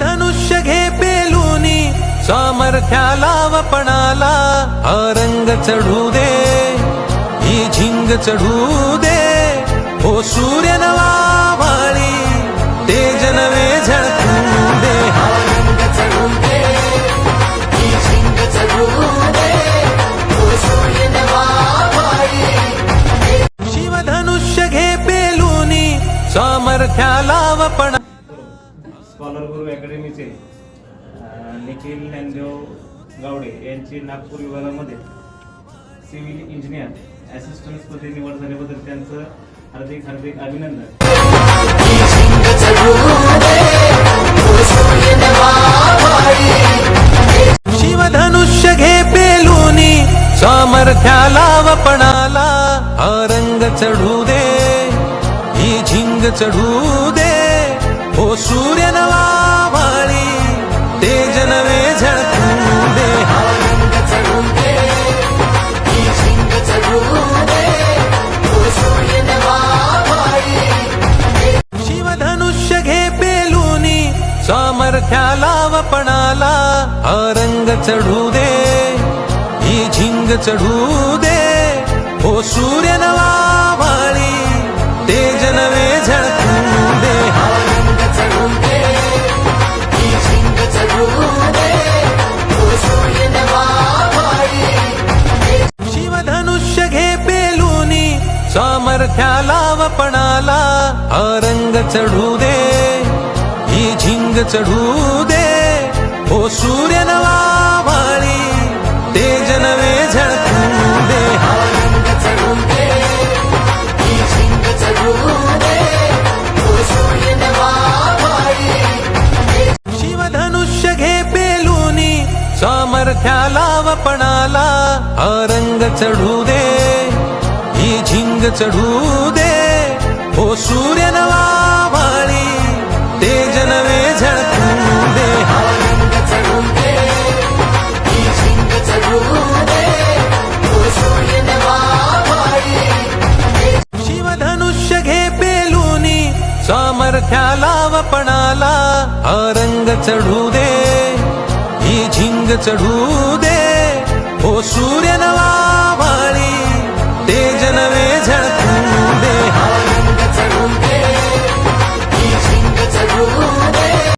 धनुष्य घे पेलूनी सामर्थ्याला वपणाला हा रंग चढू दे ही झिंग चढू दे. हो सूर्य नवा भाळी तेज नवे झळकू दे. शिवधनुष्य घे पेलूनी सामर्थ्याला वपणा स्कॉलर गुरु अकॅडमीचे निखिल ज्ञानदेव गावडे यांची नागपूर विभागामध्ये सिव्हिल इंजिनियर असिस्टंट्समध्ये निवड झाल्याबद्दल त्यांचं हार्दिक हार्दिक अभिनंदन. शिवधनुष्य घे पेलुनी सामर्थ्याला वपणाला हा रंग चढू दे ही झिंग चढू दे. हो सूर्य नवा जनवे तेज नवे झळकू दे शिवधनुष्य घे पेलूनी सामर्थ्याला वपणाला हा रंग चढू दे ही झिंग चढू दे. पेलुनी सामर्थ्याला वपणाला हा रंग चढू दे ही झिंग चढू दे. हो सूर्य नवा भाळी तेज नवे झळकू दे. शिवधनुष्य घे पेलूनी. सामर्थ्याला वपणाला हा रंग चढू दे. ही झिंग चढू दे. हो सूर्य नवा भाळी तेज नवे झळकू दे. शिवधनुष्य घे पेलूनी सामर्थ्याला वपणाला हा रंग चढू दे. ही झिंग चढू दे.